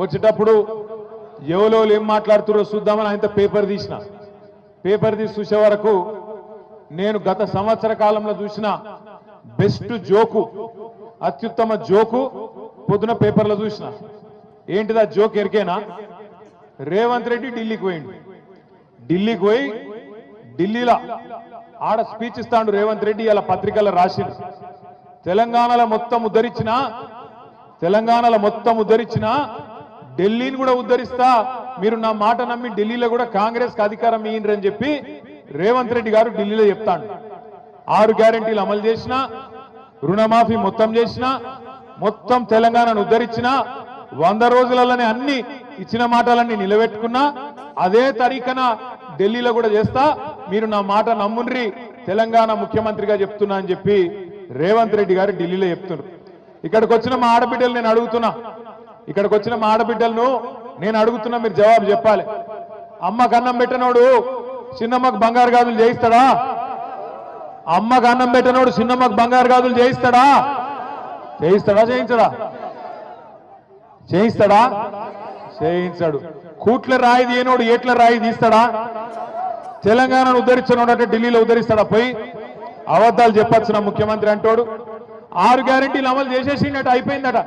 వచ్చేటప్పుడు ఎవరో ఏం మాట్లాడుతున్నారో చూద్దామని ఆయనతో పేపర్ తీసిన. పేపర్ తీసి చూసే వరకు నేను గత సంవత్సర కాలంలో చూసిన బెస్ట్ జోకు అత్యుత్తమ జోకు పొద్దున పేపర్లో చూసిన. ఏంటిదా జోక్ ఎరికేనా? రేవంత్ రెడ్డి ఢిల్లీకి పోయిండు. ఢిల్లీకి పోయి ఢిల్లీలో ఆడ స్పీచ్ ఇస్తాడు రేవంత్ రెడ్డి ఇలా పత్రికల్లో రాసిండు. తెలంగాణలో మొత్తం ఉద్ధరించిన తెలంగాణలో మొత్తం ఉద్ధరించిన ఢిల్లీని కూడా ఉద్ధరిస్తా మీరు నా మాట నమ్మి ఢిల్లీలో కూడా కాంగ్రెస్ అధికారం ఇయ్యండి చెప్పి రేవంత్ రెడ్డి గారు ఢిల్లీలో చెప్తాడు. ఆరు గ్యారెంటీలు అమలు చేసిన రుణమాఫీ మొత్తం చేసిన మొత్తం తెలంగాణను ఉద్ధరించిన వంద రోజులలోనే అన్ని ఇచ్చిన మాటలన్నీ నిలబెట్టుకున్నా అదే తరీకన ఢిల్లీలో కూడా చేస్తా మీరు నా మాట నమ్ముండ్రి తెలంగాణ ముఖ్యమంత్రిగా చెప్తున్నా అని చెప్పి రేవంత్ రెడ్డి గారు ఢిల్లీలో చెప్తున్నారు. ఇక్కడికి వచ్చిన మా ఆడబిడ్డలు నేను అడుగుతున్నా ఇక్కడికి వచ్చిన మా ఆడబిడ్డలను నేను అడుగుతున్నా మీరు జవాబు చెప్పాలి. అమ్మకు అన్నం పెట్టినోడు చిన్నమ్మకు బంగారు గాజులు చేయిస్తాడా? అమ్మకు అన్నం పెట్టినోడు చిన్నమ్మకు బంగారు గాజులు చేయిస్తాడా? చేయిస్తాడా చేయించడా? చేయిస్తాడా? చేయించాడు. కూట్ల రాయి తీయనోడు ఏట్ల రాయి తీస్తాడా? తెలంగాణను ఉద్ధరించినోడు అంటే ఢిల్లీలో ఉద్ధరిస్తాడా? పోయి అబద్ధాలు చెప్పొచ్చు నా ముఖ్యమంత్రి అంటోడు? ఆరు గ్యారెంటీలు అమలు చేసేసిండట అయిపోయిందట.